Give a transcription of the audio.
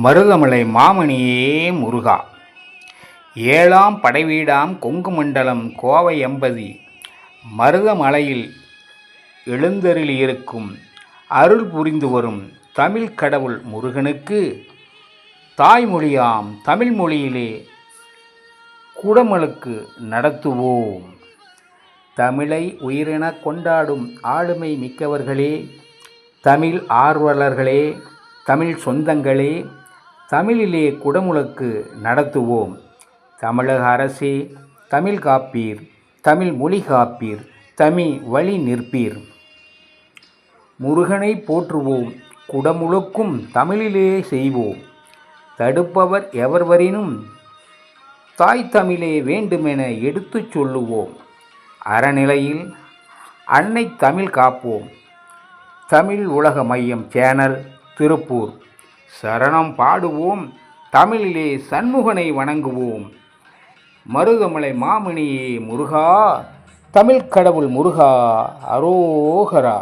மருதமலை மாமணியே முருகா. ஏழாம் படைவீடாம் கொங்கு மண்டலம் கோவை எம்பதி மருதமலையில் எழுந்தருளியிருக்கும் அருள் புரிந்து வரும் தமிழ் கடவுள் முருகனுக்கு தாய்மொழியாம் தமிழ் மொழியிலே குடமலுக்கு நடத்துவோம். தமிழை உயிரென கொண்டாடும் ஆளுமை மிக்கவர்களே தமிழ் ஆர்வலர்களே தமிழ் சொந்தங்களே தமிழிலே குடமுழக்கு நடத்துவோம். தமிழக அரசே தமிழ் காப்பீர் தமிழ் மொழி காப்பீர் தமிழ் வழி நிற்பீர். முருகனை போற்றுவோம் குடமுழுக்கும் தமிழிலே செய்வோம். தடுப்பவர் எவர்வரினும் தாய் தமிழே வேண்டுமென எடுத்துச் சொல்லுவோம். அறநிலையில் அன்னை தமிழ் காப்போம். தமிழ் உலக மையம் சேனல் திருப்பூர். சரணம் பாடுவோம். தமிழிலே சண்முகனை வணங்குவோம். மருதமலை மாமணியே முருகா தமிழ் கடவுள் முருகா அரோகரா.